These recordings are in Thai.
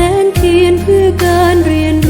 แสงเทียนเพื่อการเรียนรู้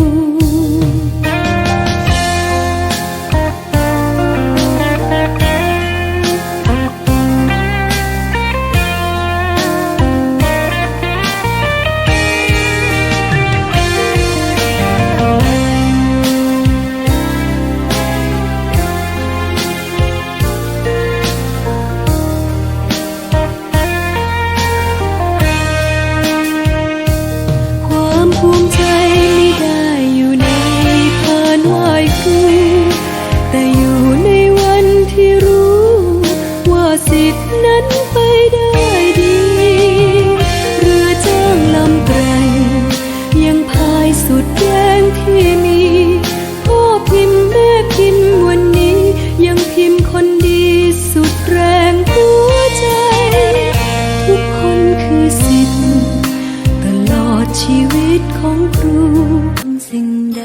ชีวิตของครูสิ่งใด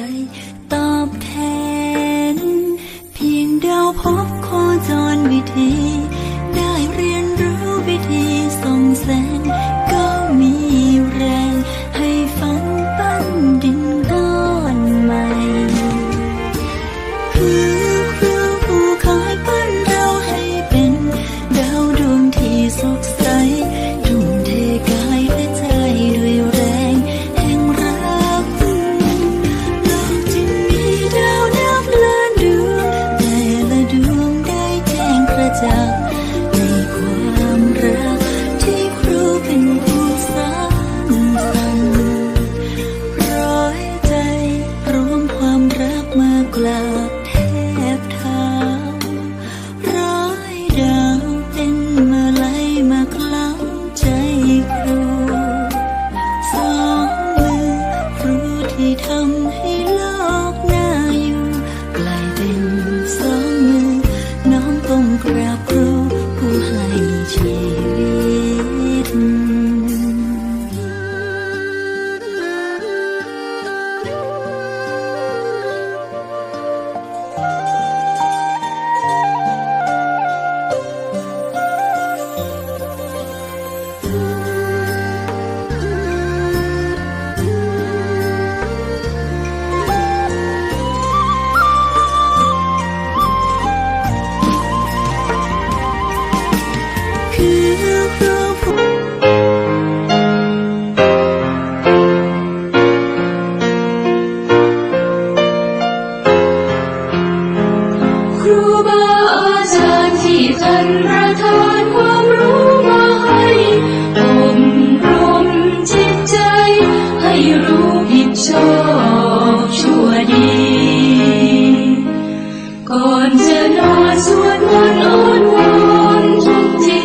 ก่อนจะนอนสวดมนต์อ้อนวอนทุกที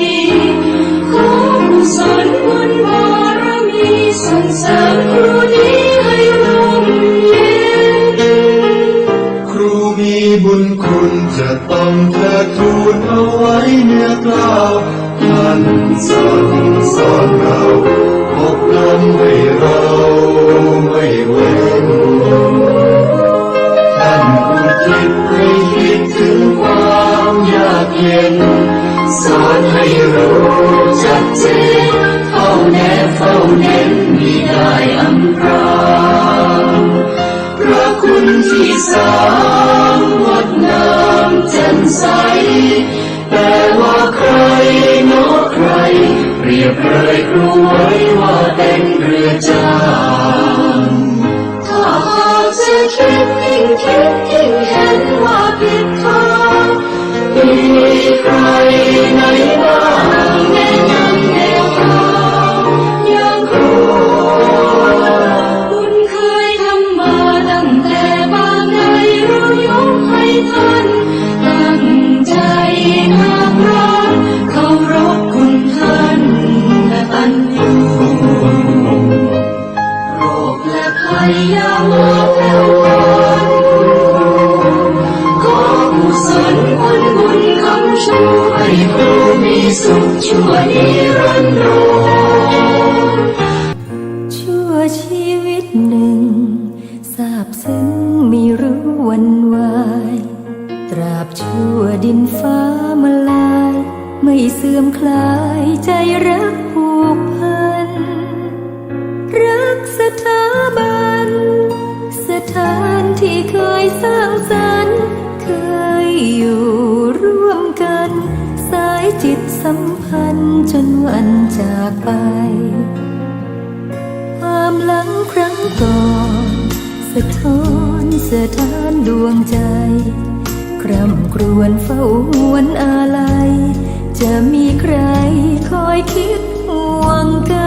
ขอกุศลบุญบารมีส่งสริครูนี้ให้ร่มเย็นครูมีบุญคุณจะต้องเธอทูลเอาไว้เนื้อก่าท่านสอนสอนเราอบรมให้เราไม่ว้นท่นผู้คิด ดถึงความยากเย็น สอนให้รู้ชัดเจนเฝ้าแนบเฝ้าเน้นมีได้อำพรางพระคุณที่สามงดงามแจ่มใส แต่ว่าใครเนใคร เปรียบเลยครูไว้ว่าเป็นเรือจ้า ร ชูให้ครูมีสุขชั่วนิรันดรชั่วชีวิตหนึ่งทราบซึ้งไม่รู้วันวาย ตราบชั่วดินฟ้ามาลาย ไม่เสื่อมคลายใจรักผูกพัน รักสถาบัน สถานที่เคยสร้างสรรค์เคยอยู่ สัมพันธ์จนวันจากไป ความหลังครั้งก่อนสะท้อนสะท้านดวงใจ คร่ำครวญเฝ้าหวนอาลัย จะมีใครคอยคิดห่วงกัน